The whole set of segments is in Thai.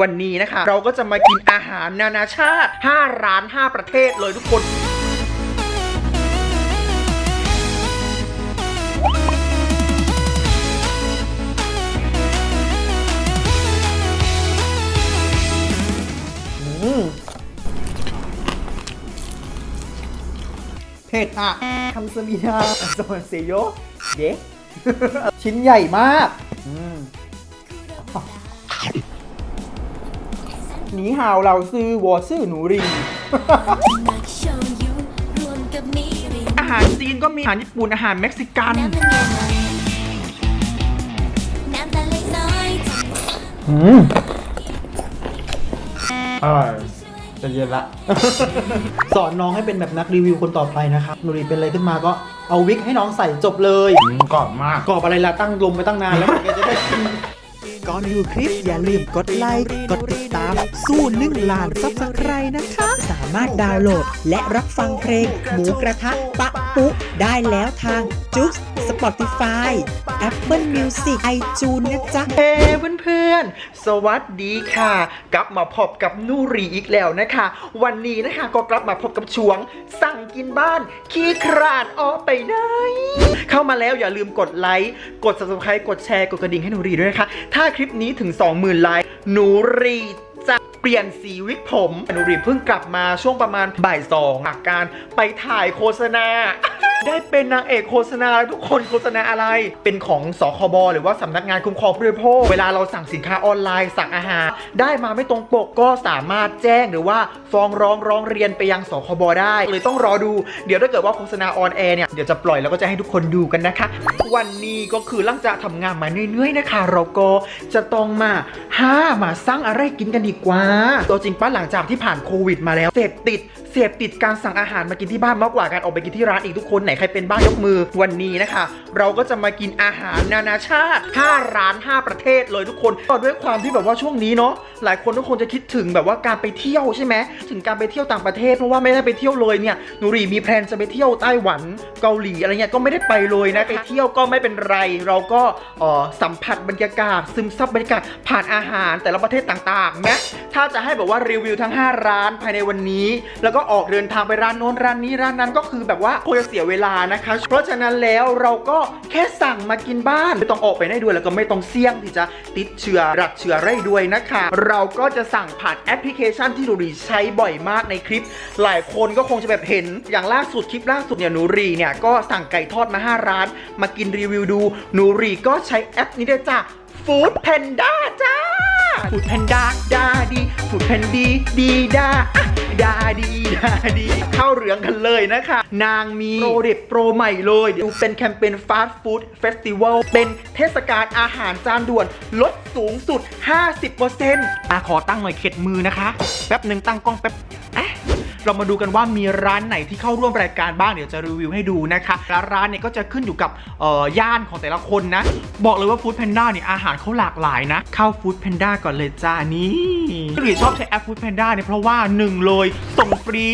วันนี้นะคะ เราก็จะมากินอาหารนานาชาติ 5 ร้าน 5 ประเทศเลยทุกคนเผ็ดอะคำสมิดาสมนเซโยเย้ชิ้นใหญ่มาก อืม หนีห่าวเราซื้อวอซื่อหนูริงนักโชว์ยูรวมกับมีริงอาหารจีนก็มีอาหารญี่ปุ่นอาหารเม็กซิกันน้ำมันยังไงน้ำตาเล็กน้อยอืมอร่อยจะเย็นละ สอนน้องให้เป็นแบบนักรีวิวคนต่อไปนะครับหนูรีเป็นอะไรขึ้นมาก็เอาวิกให้น้องใส่จบเลย กรอบมาก กรอบอะไรล่ะตั้งลมไปตั้งนานแล้วแกจะได้กินก่ อนดูคลิปอย่าลืมกดไลค์กดติดตาม สู้นึ่งล้านซับสไครนะคะ สามารถดาวน์โหลด และรับฟังเพลงหมูกระทะปะ ปุได้แล้วทางจุ๊ก Spotify Apple Music iTunes นะจ๊ะ เฮ้เพื่อนๆ สวัสดีค่ะ กลับมาพบกับนูรีอีกแล้วนะคะ วันนี้นะคะก็กลับมาพบกับช่วง สั่งกินบ้าน ขี้คราดออกไปไหน เข้ามาแล้วอย่าลืมกดไลค์ กด subscribe กดแชร์ กดกระดิ่งให้นูรีด้วยนะคะ ถ้าคลิปนี้ถึง 20,000ไลค์นูรี ปลี่ยนสีวิกผมหนูรีเพิ่งกลับมาช่วงประมาณบ่ายสองจากการไปถ่ายโฆษณาได้เป็นนางเอกโฆษณาทุกคนโฆษณาอะไร เป็นของสคบหรือว่าสำนักงานคุ้มครองผู้บริโภคเวลาเราสั่งสินค้าออนไลน์สั่งอาหาร ได้มาไม่ตรงปกก็สามารถแจ้งหรือว่าฟ้องร้องร้องเรียนไปยังสคบได้เลยต้องรอดู เดี๋ยวถ้าเกิดว่าโฆษณาออนแอร์เนี่ยเดี๋ยวจะปล่อยแล้วก็จะให้ทุกคนดูกันนะคะ วันนี้ก็คือหลังจากทำงานมาเนื่อยๆนะคะ เราก็จะต้องมาห้ามาสร้างอะไรกินกันดีกว่าตัวจริงป้าหลังจากที่ผ่านโควิดมาแล้วเสพติดเสพติดการสั่งอาหารมากินที่บ้านมากกว่าการออกไปกินที่ร้านอีกทุกคนไหนใครเป็นบ้างยกมือวันนี้นะคะ เราก็จะมากินอาหารนานาชาติ 5 ร้าน 5 ประเทศเลยทุกคนก็ด้วยความที่แบบว่าช่วงนี้เนาะหลายคนทุกคนจะคิดถึงแบบว่าการไปเที่ยวใช่ไหมถึงการไปเที่ยวต่างประเทศเพราะว่าไม่ได้ไปเที่ยวเลยเนี่ยหนูรีมีแพลนจะไปเที่ยวไต้หวันเกาหลีอะไรเงี้ยก็ไม่ได้ไปเลยนะไปเที่ยวก็ไม่เป็นไร เราก็เอ่อสัมผัสบรรยากาศ ซึมซับบรรยากาศผ่านอาหารแต่ละประเทศต่างๆนะถ้าจะให้แบบว่ารีวิวทั้ง 5 ร้านภายในวันนี้ แล้วก็ออกเดินทางไปร้านโน้นร้านนี้ร้านนั้นก็คือแบบว่าคงจะเสียเวลานะคะ เพราะฉะนั้นแล้วเราก็แค่สั่งมากินบ้านไม่ต้องออกไปได้ด้วยแล้วก็ไม่ต้องเสี่ยงที่จะติดเชื้อรัดเชื้อไรด้วยนะคะ เราก็จะสั่งผ่านแอปพลิเคชันที่หนูรีใช้บ่อยมากในคลิป หลายคนก็คงจะแบบเห็นอย่างล่าสุดคลิปล่าสุดเนี่ยหนูรีเนี่ยก็สั่งไก่ทอดมา 5 ร้าน มากินรีวิวดูหนูรีก็ใช้แอปนี้ด้วยจ้ะฟู้ดแพนด้าจ้า ฟูดแพนด้าดาดีฟูดแพนดีดีดาอะดาดีดาดีเข้าเรื่องกันเลยนะคะ นางมีโปรเด็ดโปรใหม่เลยดูเป็นแคมเปญฟาสต์ฟู้ดเฟสติวัลเป็นเทศกาลอาหารจานด่วนลดสูงสุด 50%อะขอตั้งหน่อยเข็ดมือนะคะ แป๊บหนึ่งตั้งกล้องแป๊บอะ เรามาดูกันว่ามีร้านไหนที่เข้าร่วมรายการบ้างเดี๋ยวจะรีวิวให้ดูนะคะแล้วร้านเนี่ยก็จะขึ้นอยู่กับย่านของแต่ละคนนะ บอกเลยว่าฟู้ดแพนด้าเนี่ยอาหารเขาหลากหลายนะ เข้าฟู้ดแพนด้าก่อนเลยจ้านี่หรือชอบใช้แอปฟู้ดแพนด้าเนี่ยเพราะว่า 1 เลยส่งฟรี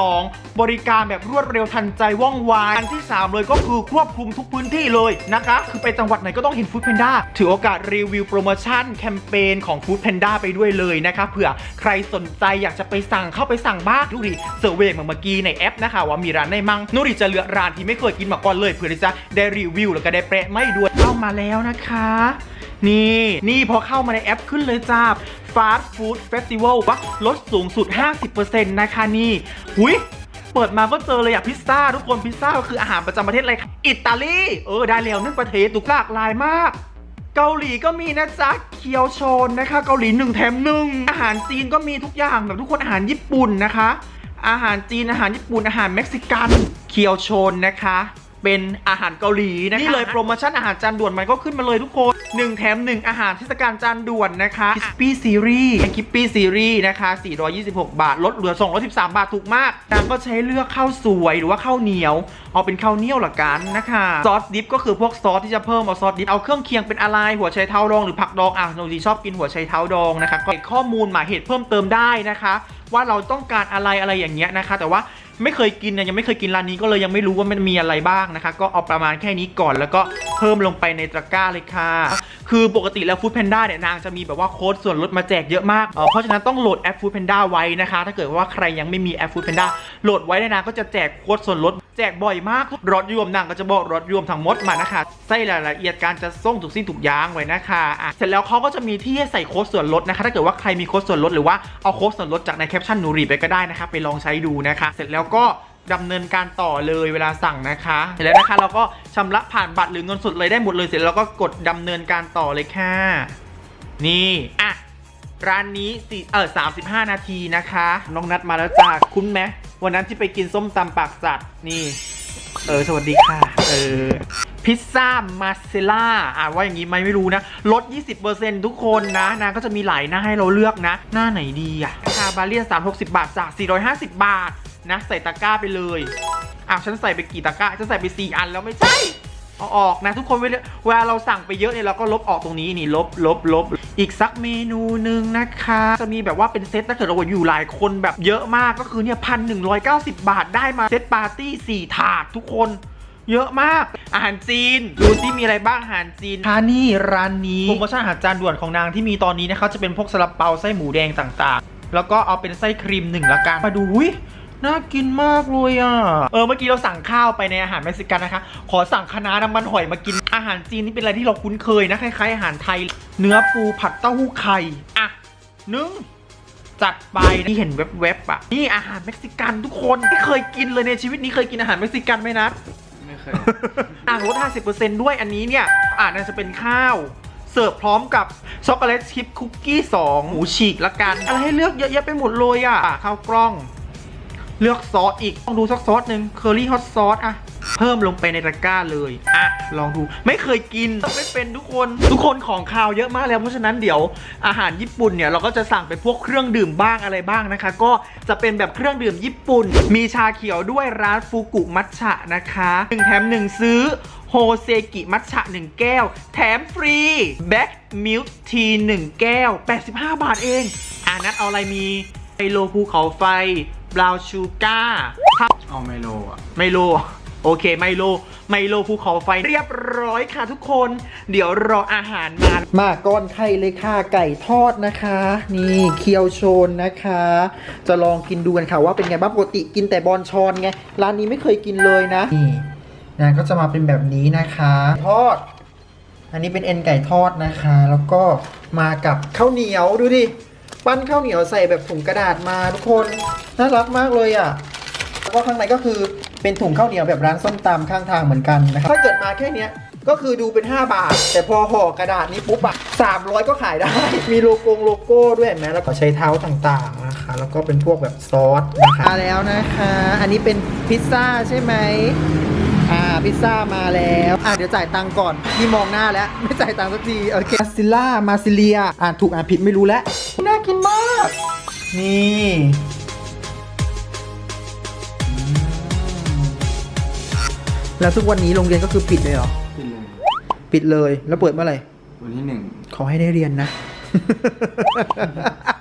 2 บริการแบบรวดเร็วทันใจว่องไวอันที่ 3 เลยก็คือควบคุมทุกพื้นที่เลยนะคะ คือไปจังหวัดไหนก็ต้องเห็นฟู้ดแพนด้าถือโอกาสรีวิวโปรโมชั่นแคมเปญของฟู้ดแพนด้าไปด้วยเลยนะคะเผื่อใครสนใจอยากจะไปสั่งเข้าไปสั่งบ้างดูดิเซอร์เวย์มาเมื่อกี้ในแอปนะคะว่ามีร้านไหนมั่งนุริจะเลือกร้านที่ไม่เคยกินมาก่อนเลยเพื่อที่จะได้รีวิวแล้วก็ได้แปะไม่ด้วยเข้ามาแล้วนะคะ นี่นี่พอเข้ามาในแอปขึ้นเลยจ้า Fast Food Festival ว่าลดสูงสุด 50%นะคะนี่หุยเปิดมาก็เจอเลยอะพิซซ่าทุกคนพิซซ่าก็คืออาหารประจำประเทศอะไรคะอิตาลีเออได้แล้วนึ่งประเทศตุกหลากหลายมาก เกาหลีก็มีนะจ๊ะเคียวโชนนะคะ เกาหลีหนึ่งแถมหนึ่งอาหารจีนก็มีทุกอย่างแบบทุกคนอาหารญี่ปุ่นนะคะ อาหารจีนอาหารญี่ปุ่นอาหารเม็กซิกันเคียวโชนนะคะ เป็นอาหารเกาหลีนะคะนี่เลยโปรโมชั่นอาหารจานด่วนมันก็ขึ้นมาเลยทุกคน1แถม 1 อาหารเทศกาลจานด่วนนะคะคิสปี้ซีรีส์คิปปี้ซีรีส์นะคะ 426 บาท ลดเหลือ 213 บาทถูกมากนางก็ใช้เลือกข้าวสวยหรือว่าข้าวเหนียว เอาเป็นข้าวเหนียวละกันนะคะซอสดิฟก็คือพวกซอสที่จะเพิ่มเอาซอสดิฟเอาเครื่องเคียงเป็นอะไรหัวไชเท้าดองหรือผักดองอะโนดีชอบกินหัวไชเท้าดองนะคะก็เก็บข้อมูลหมายเหตุเพิ่มเติมได้นะคะ ว่าเราต้องการอะไรอะไรอย่างเงี้ยนะคะ แต่ว่า ไม่เคยกินนะยังไม่เคยกินร้านนี้ก็เลยยังไม่รู้ว่ามันมีอะไรบ้างนะคะ ก็เอาประมาณแค่นี้ก่อนแล้วก็เพิ่มลงไปในตะกร้าเลยค่ะ คือปกติแล้ว Food Panda เนี่ยนางจะมีแบบว่าโค้ดส่วนลดมาแจกเยอะมากเออเพราะฉะนั้นต้องโหลดแอป Food Panda ไว้นะคะ ถ้าเกิดว่าใครยังไม่มีแอป Food Panda โหลดไว้นนางก็จะแจกโค้ดส่วนลดแจกบ่อยมากรถรวมนางก็จะบอกรถรวมทั้งหมดมานะคะใส่รายละเอียดการจะส่งถูกสิ้นถูกอยางไว้นะคะอะเสร็จแล้วเขาก็จะมีที่ให้ใส่โค้ดส่วนลดนะคะ ถ้าเกิดว่าใครมีโค้ดส่วนลดหรือว่าเอาโค้ดส่วนลดจากในแคปชั่นหนูรีไปก็ได้นะคะไปลองใช้ดูนะคะ เสร็จแล้วก็ ดำเนินการต่อเลยเวลาสั่งนะคะเสร็จแล้วนะคะ เราก็ชำระผ่านบัตรหรือเงินสดเลยได้หมดเลยเสร็จแล้วก็กดดำเนินการต่อเลยค่ะ นี่อะร้านนี้สี่เออสามสิบห้านาทีนะคะ น้องนัดมาแล้วจ้าคุ้นไหมวันนั้นที่ไปกินส้มตำปากจัดนี่ เออ สวัสดีค่ะ เออ พิซซ่ามาเซล่าอ่าว่าอย่างนี้ไหมไม่รู้นะ ลด 20%ทุกคนนะนางก็จะมีหลายหน้าให้เราเลือกนะ หน้าไหนดีอะราคาบาเลียน360 บาทจาก 450 บาท นะใส่ตะกร้าไปเลยอ้าวฉันใส่ไปกี่ตะกร้าฉันใส่ไป4อันแล้วไม่ใช่เอาออกนะทุกคนเวลาเวลาเราสั่งไปเยอะเนี่ยเราก็ลบออกตรงนี้นี่ลบลบลบอีกสักเมนูหนึ่งนะคะ จะมีแบบว่าเป็นเซตถ้าเกิดเราอยู่หลายคนแบบเยอะมากก็คือเนี่ยพันหนึ่งร้อยเก้าสิบบาทได้มาเซตปาร์ตี้สี่ถาดทุกคนเยอะมาก อาหารจีน ดูซิมีอะไรบ้างอาหารจีนร้านนี้ร้านนี้โปรโมชั่นอาหารจานด่วนของนางที่มีตอนนี้นะคะจะเป็นพวกซาลาเปาไส้หมูแดงต่างๆ แล้วก็เอาเป็นไส้ครีมหนึ่งละกันมาดูอุ๊ย น่ากินมากเลยอะ เออเมื่อกี้เราสั่งข้าวไปในอาหารเม็กซิกันนะคะ ขอสั่งคะน้าน้ำมันหอยมากิน อาหารจีนนี่เป็นอะไรที่เราคุ้นเคยนะคล้ายๆอาหารไทย เนื้อปูผัดเต้าหู้ไข่อะหนึ่งจัดไปที่เห็นเว็บๆอะ นี่อาหารเม็กซิกันทุกคนไม่เคยกินเลยในชีวิตนี้เคยกินอาหารเม็กซิกันไหมนัดไม่เคยอ่างลด50%ด้วยอันนี้เนี่ยอ่าน่าจะเป็นข้าวเสิร์ฟพร้อมกับช็อกโกแลตชิพคุกกี้2หมูฉีกละกัน อะไรให้เลือกเยอะแยะไปหมดเลยอะอะข้าวกล้อง เลือกซอสอีกต้องดูสักซอสหนึ่งเคอรี่ฮอตซอสอะเพิ่มลงไปในตะกร้าเลยอะลองดูไม่เคยกินไม่เป็นทุกคน ทุกคนของคาวเยอะมากแล้วเพราะฉะนั้นเดี๋ยวอาหารญี่ปุ่นเนี่ยเราก็จะสั่งเป็นพวกเครื่องดื่มบ้างอะไรบ้างนะคะ ก็จะเป็นแบบเครื่องดื่มญี่ปุ่น มีชาเขียวด้วยร้านฟูกุมัทฉะนะคะหนึ่งแถมหนึ่งซื้อโฮเซกิมัทฉะ 1 แก้ว แถมฟรีแบ็กมิลค์ที1แก้ว 85 บาทเอง อ่านัดเอาอะไรมีไมโลภูเขาไฟ บราวชูก้าเอาไมโลอะ ไมโล โอเค ไมโล ไมโลภูเขาไฟเรียบร้อยค่ะทุกคน เดี๋ยวรออาหารมา มาก้อนไข่เลยค่ะ ไก่ทอดนะคะ นี่เคียวโชนนะคะ จะลองกินดูกันค่ะว่าเป็นไงบ้างปกติกินแต่บอลชอนไง ร้านนี้ไม่เคยกินเลยนะ นี่นะก็จะมาเป็นแบบนี้นะคะ ทอด อันนี้เป็นเอ็นไก่ทอดนะคะ แล้วก็มากับข้าวเหนียวดูดิ ปั้นข้าวเหนียวใส่แบบถุงกระดาษมาทุกคนน่ารักมากเลยอะแล้วก็ข้างในก็คือเป็นถุงข้าวเหนียวแบบร้านส้มตำข้างทางเหมือนกันนะครับถ้าเกิดมาแค่เนี้ยก็คือดูเป็น 5 บาท แต่พอห่อกระดาษนี้ปุ๊บอะ300 ก็ขายได้ มีโลโก้โลโก้ด้วยเห็นไหมแล้วก็ใช้เท้าต่างๆนะคะ แล้วก็เป็นพวกแบบซอสนะคะมาแล้วนะคะ อันนี้เป็นพิซซ่าใช่ไหม อ่าพิซซ่ามาแล้วอ่าเดี๋ยวจ่ายตังค์ก่อนนี่มองหน้าแล้ว ไม่จ่ายตังค์สักทีโอเคมาซิล่ามาซิเลีย อ่านถูกอ่านผิดไม่รู้แล้วน่ากินมาก นี่แล้วทุกวันนี้โรงเรียนก็คือปิดเลยเหรอกินเลย ปิดเลยแล้วเปิดเมื่อไหร่ วันที่หนึ่งขอให้ได้เรียนนะ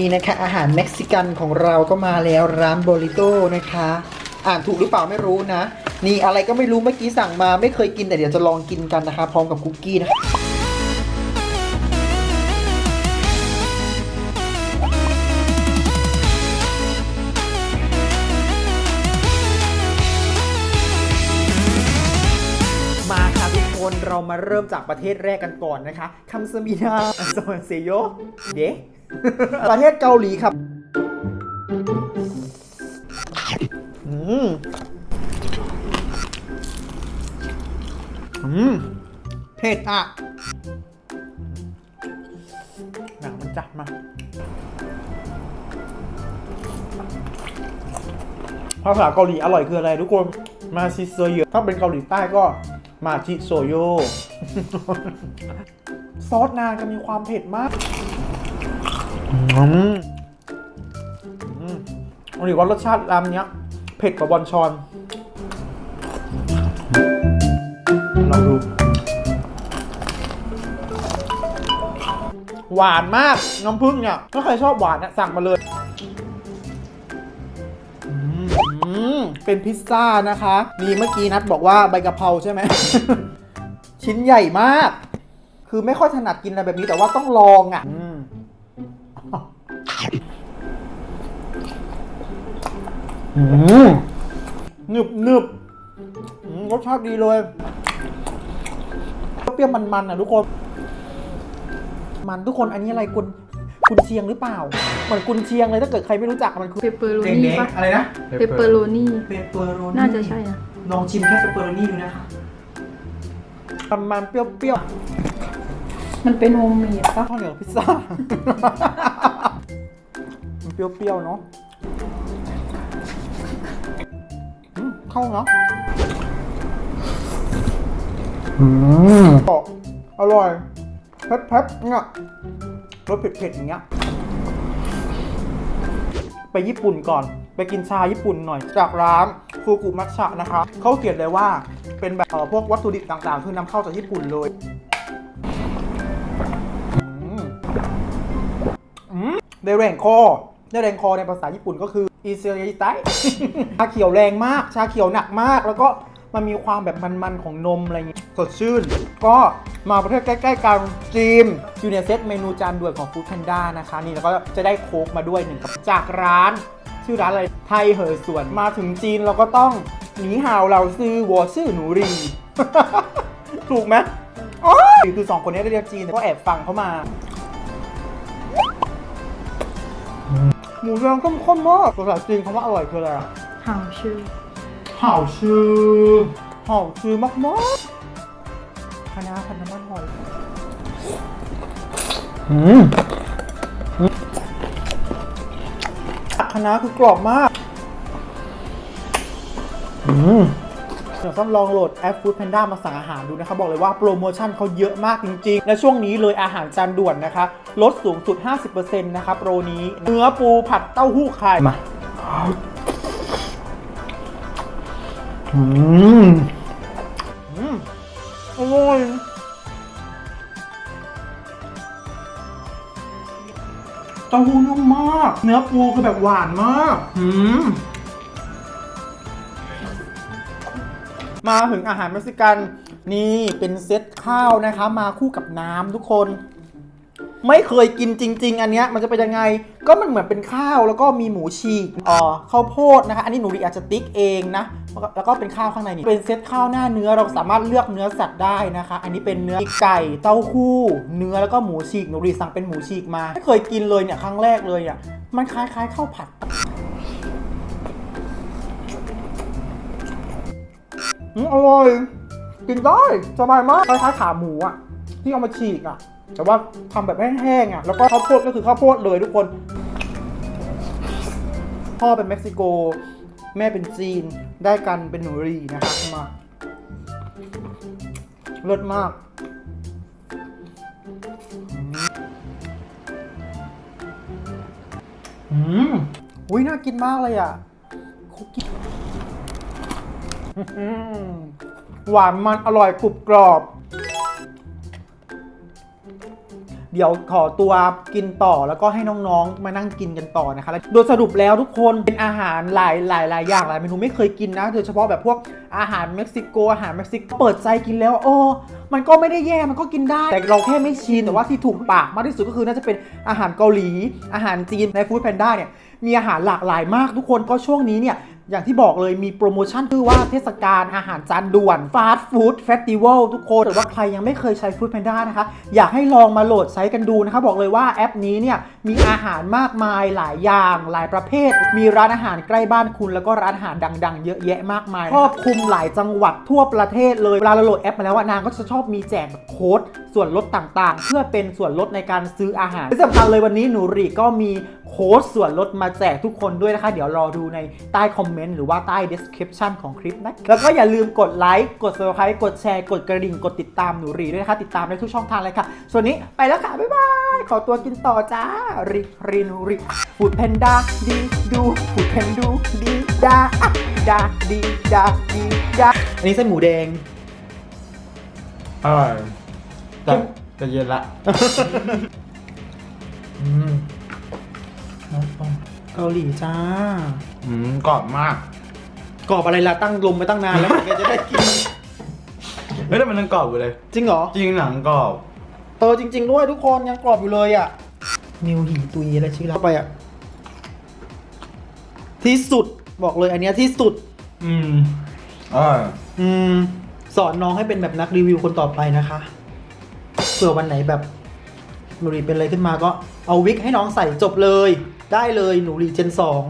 นี่นะคะ อาหารเม็กซิกันของเราก็มาแล้วร้านโบริโตนะคะ อ่านถูกหรือเปล่าไม่รู้นะ นี่อะไรก็ไม่รู้เมื่อกี้สั่งมาไม่เคยกินแต่เดี๋ยวจะลองกินกันนะคะ พร้อมกับคุกกี้นะคะมาค่ะทุกคนเรามาเริ่มจากประเทศแรกกันก่อนนะคะคัมสมินาสวัสเซโยเดประเทศเกาหลีครับ อืมอืมเผ็ดอะหนังมันจัดมา ภาษาเกาหลีอร่อยคืออะไรทุกคน มาชิโซโยถ้าเป็นเกาหลีใต้ก็มาชิโซโย ซอสนางจะมีความเผ็ดมากอืมอืมอันนี้ว่ารสชาติรามเนี้ย เผ็ดกว่าบอนชอนลองดู หวานมากน้ำผึ้งเนี่ยถ้าใครชอบหวานเนี่ยสั่งมาเลยเป็นพิซซ่านะคะมีเมื่อกี้นัดบอกว่าใบกะเพราใช่ไหม ชิ้นใหญ่มาก คือไม่ค่อยถนัดกินอะไรแบบนี้แต่ว่าต้องลองอะ หนึบหนึบอืมรสชาติดีเลย เปรี้ยวมันๆอะทุกคน มันทุกคนอันนี้อะไรกุนกุนเชียงหรือเปล่า เหมือนกุนเชียงเลยถ้าเกิดใครไม่รู้จักมันคือเปปเปอโรแดนี่งปะๆอะไรนะเปปเปอโรนี่เปปเปอโรนี่น่าจะใช่นะ ลองชิมแค่เปปเปอโรนี่ดูนะคะมันมันๆเปรี้ยวมันเป็นโฮมเมดปะๆข้าวเหนียวพิซซ่า มันเปรี้ยวๆเนาะ เข้าเนาะอืมอร่อยเผ็ดๆเนี่ยรสเผ็ดๆอย่างเงี้ย ไปญี่ปุ่นก่อน ไปกินชาญี่ปุ่นหน่อย จากร้านฟูกุมัชชะนะคะเขาเขียนเลยว่าเป็นแบบเอ่อพวกวัตถุดิบต่างๆ คือนำเข้าจากญี่ปุ่นเลยอืมอืมได้แรงคอได้แรงคอในภาษาญี่ปุ่นก็คือ อิเซริไตชาเขียวแรงมาก ชาเขียวหนักมาก แล้วก็มันมีความแบบมันๆของนมอะไรอย่างงี้ยสดชื่น ก็มาประเทศใกล้ๆกันจีนอยู่ในเซตเมนูจานด่วนของฟู้ดแพนด้านะคะ นี่แล้วก็จะได้โค้กมาด้วยหนึ่งกับจากร้าน ชื่อร้านอะไรไทยเหอส่วนมาถึงจีนเราก็ต้องหนีห่าวเราซื้อวอชื่อหนูรี ถูกไหมอ๋อคือสองคนนี้ได้เรียนจีนแต่ก็แอบฟังเขามา หมูแดงเข้มข้นมากภาษาจีนคำว่าอร่อยคืออะไรอะห่าวชื่อเห่าชื่อเห่าชื่อมากมากๆคณะพันน้ำมันหอยอืมคณะคือกรอบมาก อืม เดี๋ยวต้องลองโหลดแอป Food Panda มาสั่งอาหารดูนะคะบอกเลยว่าโปรโมชั่นเขาเยอะมากจริงๆ และช่วงนี้เลยอาหารจานด่วนนะคะ ลดสูงสุด 50%นะคะโปรนี้ เนื้อปูผัดเต้าหู้ไข่มาอืมอืมอร่อยเต้าหู้นุ่มมาก เนื้อปูคือแบบหวานมาก อืม มาถึงอาหารเม็กซิกัน นี่เป็นเซตข้าวนะคะ มาคู่กับน้ำทุกคน ไม่เคยกินจริง ๆ อันเนี้ยมันจะเป็นยังไง ก็มันเหมือนเป็นข้าวแล้วก็มีหมูฉีกเอ่อข้าวโพดนะคะ อันนี้หนูรีอาจจะติ๊กเองนะ แล้วก็เป็นข้าวข้างในนี่เป็นเซตข้าวหน้าเนื้อเราสามารถเลือกเนื้อสัตว์ได้นะคะ อันนี้เป็นเนื้อไก่เต้าหู้เนื้อแล้วก็หมูฉีกหนูรีสั่งเป็นหมูฉีกมาไม่เคยกินเลยเนี่ยครั้งแรกเลยอะมันคล้ายๆข้าวผัด อืมอร่อย กินได้สบายมากคล้ายๆขาหมูอะ ที่เอามาฉีกอะ แต่ว่าทำแบบแห้งๆอะ แล้วก็ข้าวโพดก็คือข้าวโพดเลยทุกคน พ่อเป็นเม็กซิโก แม่เป็นจีน ได้กันเป็นหนูรีนะคะมาเลิศมากอืมอุ้ยน่ากินมากเลยอะคุกกี้ หวานมันอร่อยกรุบกรอบ เดี๋ยวขอตัวกินต่อแล้วก็ให้น้องๆ มานั่งกินกันต่อนะคะแล้วโดยสรุปแล้วทุกคนเป็นอาหารหลายหลายหลายอย่างหลายเมนูไม่เคยกินนะโดยเฉพาะแบบพวกอาหารเม็กซิโกอาหารเม็กซิโกเปิดใจกินแล้วโอ้มันก็ไม่ได้แย่มันก็กินได้ แต่เราแค่ไม่ชินแต่ว่าที่ถูกปากมากที่สุดก็คือน่าจะเป็นอาหารเกาหลี อาหารจีนในฟู้ดแพนด้าเนี่ยมีอาหารหลากหลายมากทุกคนก็ช่วงนี้เนี่ย อย่างที่บอกเลยมีโปรโมชั่นคือว่าเทศกาลอาหารจานด่วนฟาสต์ฟู้ดเฟสติวัลทุกคนหรือว่าใครยังไม่เคยใช้ฟู้ดแพนด้านะคะ อยากให้ลองมาโหลดใช้กันดูนะคะ บอกเลยว่าแอปนี้เนี่ยมีอาหารมากมายหลายอย่างหลายประเภท มีร้านอาหารใกล้บ้านคุณแล้วก็ร้านอาหารดังๆ เยอะแยะมากมายครอบคลุมหลายจังหวัดทั่วประเทศเลยเวลาเราโหลดแอปมาแล้วนางก็จะชอบมีแจกแบบโค้ดส่วนลดต่างๆ เพื่อเป็นส่วนลดในการซื้ออาหารที่สำคัญเลยวันนี้หนูรีก็มี โค้ดส่วนลดมาแจกทุกคนด้วยนะคะ เดี๋ยวรอดูในใต้คอมเมนต์หรือว่าใต้ description ของคลิปนะ แล้วก็อย่าลืมกดไลค์กด subscribe กดแชร์ กดกระดิ่ง กดติดตามหนูรีด้วยนะคะ ติดตามได้ทุกช่องทางเลยค่ะ ส่วนนี้ไปแล้วค่ะ บ๊ายบาย ขอตัวกินต่อจ้ารีรีนูรีฟูดแพนด้าดีดูฟูดแพนดูดีดาอะดาดีดาดีดาอันนี้เส้นหมูแดงอร่อยแต่จะเย็นละ อืม เกาหลีจ้า อืมกรอบมากกรอบอะไรล่ะตั้งลมไปตั้งนานแล้วแกจะได้กิน เฮ้ยแต่มันยังกรอบอยู่เลย จริงเหรอ จริงหนังกรอบ เออจริง ๆ ด้วยทุกคนยังกรอบอยู่เลยอะ นิวหีตุยอะไรชื่อแล้วไปอะ ที่สุดบอกเลยอันเนี้ยที่สุด อืมอร่อยอืม สอนน้องให้เป็นแบบนักรีวิวคนต่อไปนะคะเผื่อวันไหนแบบหนูรีเป็นอะไรขึ้นมาก็เอาวิกให้น้องใส่จบเลย ได้เลยหนูรีเจนสอง